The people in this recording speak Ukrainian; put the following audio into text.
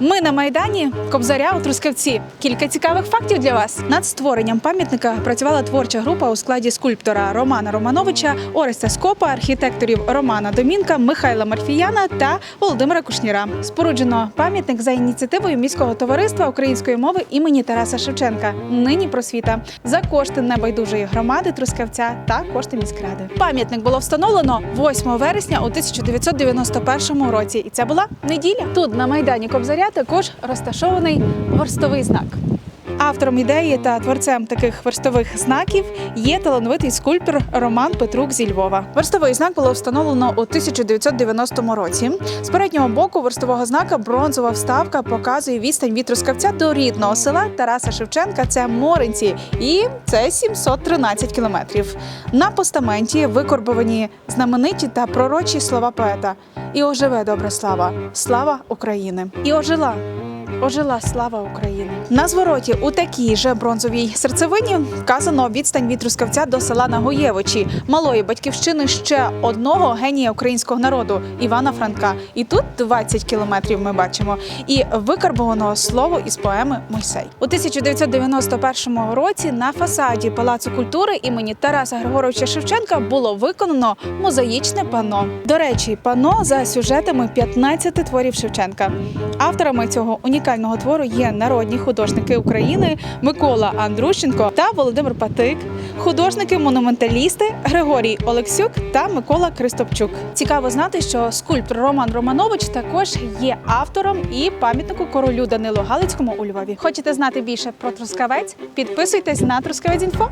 Ми на майдані Кобзаря у Трускавці. Кілька цікавих фактів для вас. Над створенням пам'ятника працювала творча група у складі скульптора Романа Романовича, Ореста Скопа, архітекторів Романа Домінка, Михайла Марфіяна та Володимира Кушніра. Споруджено пам'ятник за ініціативою міського товариства української мови імені Тараса Шевченка. Нині просвіта за кошти небайдужої громади Трускавця та кошти міськради. Пам'ятник було встановлено 8 вересня у 1991 році, і це була неділя. Тут на майдані Кобзаря також розташований горстовий знак. Автором ідеї та творцем таких верстових знаків є талановитий скульптор Роман Петрук зі Львова. Верстовий знак було встановлено у 1990 році. З переднього боку верстового знака бронзова вставка показує відстань від Трускавця до рідного села Тараса Шевченка. Це Моринці, і це 713 кілометрів. На постаменті викорбовані знамениті та пророчі слова поета. І оживе добра слава, слава України. І ожила Ожила слава України. На звороті у такій же бронзовій серцевині вказано відстань від Трускавця до села Нагоєвичі, малої батьківщини ще одного генія українського народу Івана Франка. І тут 20 кілометрів ми бачимо. І викарбовано слово із поеми Мойсей. У 1991 році на фасаді Палацу культури імені Тараса Григоровича Шевченка було виконано мозаїчне пано. До речі, пано за сюжетами 15 творів Шевченка. Авторами цього унікального твору є народні художники України Микола Андрущенко та Володимир Патик, художники-монументалісти Григорій Олексюк та Микола Кристопчук. Цікаво знати, що скульптор Роман Романович також є автором і пам'ятнику королю Данилу Галицькому у Львові. Хочете знати більше про Трускавець? Підписуйтесь на Трускавець.Інфо.